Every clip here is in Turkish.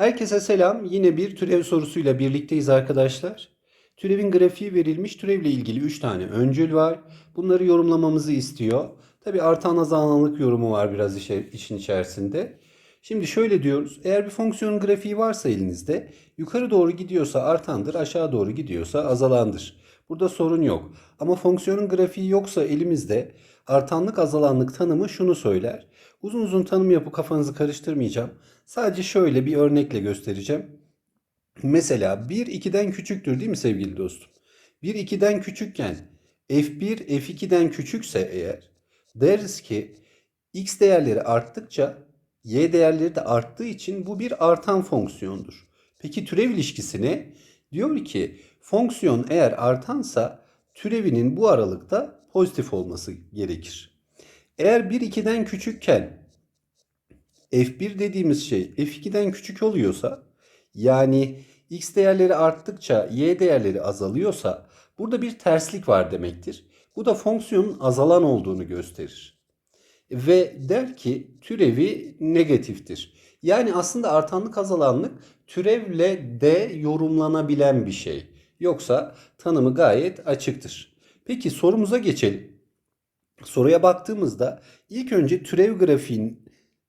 Herkese selam. Yine bir türev sorusuyla birlikteyiz arkadaşlar. Türevin grafiği verilmiş. Türevle ilgili 3 tane öncül var. Bunları yorumlamamızı istiyor. Tabi artan azalanlık yorumu var biraz işin içerisinde. Şimdi şöyle diyoruz. Eğer bir fonksiyonun grafiği varsa elinizde yukarı doğru gidiyorsa artandır, aşağı doğru gidiyorsa azalandır. Burada sorun yok. Ama fonksiyonun grafiği yoksa elimizde artanlık azalanlık tanımı şunu söyler. Uzun uzun tanım yapıp kafanızı karıştırmayacağım. Sadece şöyle bir örnekle göstereceğim. Mesela 1 2'den küçüktür değil mi sevgili dostum? 1 2'den küçükken f1 f2'den küçükse eğer deriz ki x değerleri arttıkça y değerleri de arttığı için bu bir artan fonksiyondur. Peki türev ilişkisi ne? Diyor ki fonksiyon eğer artansa türevinin bu aralıkta pozitif olması gerekir. Eğer 1 2'den küçükken f1 dediğimiz şey f2'den küçük oluyorsa yani x değerleri arttıkça y değerleri azalıyorsa burada bir terslik var demektir. Bu da fonksiyonun azalan olduğunu gösterir. Ve der ki türevi negatiftir. Yani aslında artanlık azalanlık türevle de yorumlanabilen bir şey. Yoksa tanımı gayet açıktır. Peki sorumuza geçelim. Soruya baktığımızda ilk önce türev grafiğini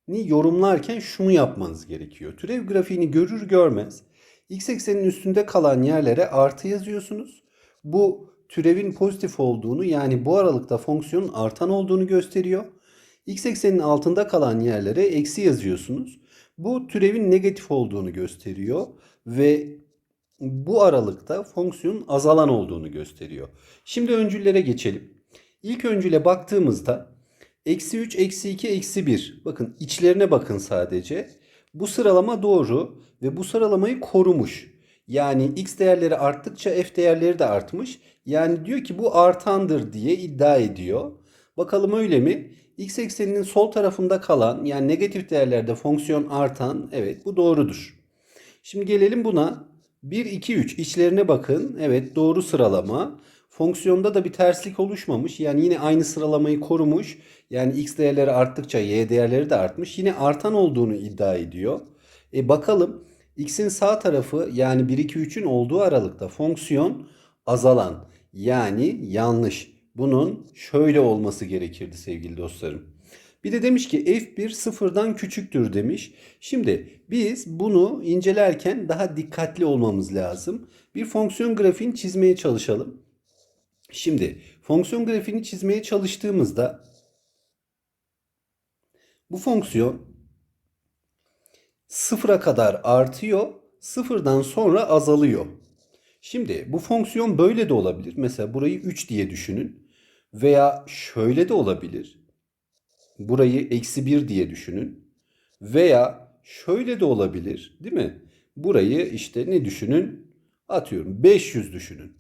yorumlarken şunu yapmanız gerekiyor. Türev grafiğini görür görmez x eksenin üstünde kalan yerlere artı yazıyorsunuz. Bu türevin pozitif olduğunu yani bu aralıkta fonksiyonun artan olduğunu gösteriyor. X eksenin altında kalan yerlere eksi yazıyorsunuz. Bu türevin negatif olduğunu gösteriyor ve bu aralıkta fonksiyonun azalan olduğunu gösteriyor. Şimdi öncüllere geçelim. İlk öncüle baktığımızda eksi 3, eksi 2, eksi 1. Bakın içlerine bakın sadece. Bu sıralama doğru ve bu sıralamayı korumuş. Yani x değerleri arttıkça f değerleri de artmış. Yani diyor ki bu artandır diye iddia ediyor. Bakalım öyle mi? X ekseninin sol tarafında kalan yani negatif değerlerde fonksiyon artan evet bu doğrudur. Şimdi gelelim buna. 1, 2, 3 içlerine bakın. Evet doğru sıralama. Fonksiyonda da bir terslik oluşmamış. Yani yine aynı sıralamayı korumuş. Yani x değerleri arttıkça y değerleri de artmış. Yine artan olduğunu iddia ediyor. E bakalım x'in sağ tarafı yani 1, 2, 3'ün olduğu aralıkta fonksiyon azalan. Yani yanlış. Bunun şöyle olması gerekirdi sevgili dostlarım. Bir de demiş ki f1 sıfırdan küçüktür demiş. Şimdi biz bunu incelerken daha dikkatli olmamız lazım. Bir fonksiyon grafiğini çizmeye çalışalım. Şimdi fonksiyon grafiğini çizmeye çalıştığımızda bu fonksiyon sıfıra kadar artıyor, sıfırdan sonra azalıyor. Şimdi bu fonksiyon böyle de olabilir. Mesela burayı 3 diye düşünün. Veya şöyle de olabilir. Burayı eksi 1 diye düşünün. Veya şöyle de olabilir değil mi? Burayı işte ne düşünün? Atıyorum 500 düşünün.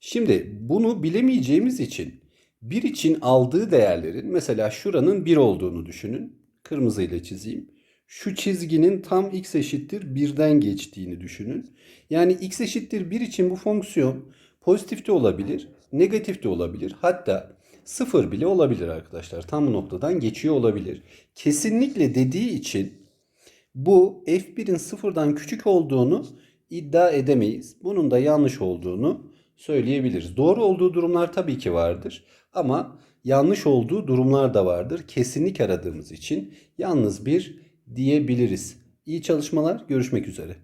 Şimdi bunu bilemeyeceğimiz için bir için aldığı değerlerin mesela şuranın 1 olduğunu düşünün. Kırmızıyla çizeyim. Şu çizginin tam x eşittir 1'den geçtiğini düşünün. Yani x eşittir 1 için bu fonksiyon pozitif de olabilir, negatif de olabilir. Hatta sıfır bile olabilir arkadaşlar. Tam bu noktadan geçiyor olabilir. Kesinlikle dediği için bu f1'in sıfırdan küçük olduğunu iddia edemeyiz. Bunun da yanlış olduğunu söyleyebiliriz. Doğru olduğu durumlar tabii ki vardır ama yanlış olduğu durumlar da vardır. Kesinlik aradığımız için yalnız bir diyebiliriz. İyi çalışmalar, görüşmek üzere.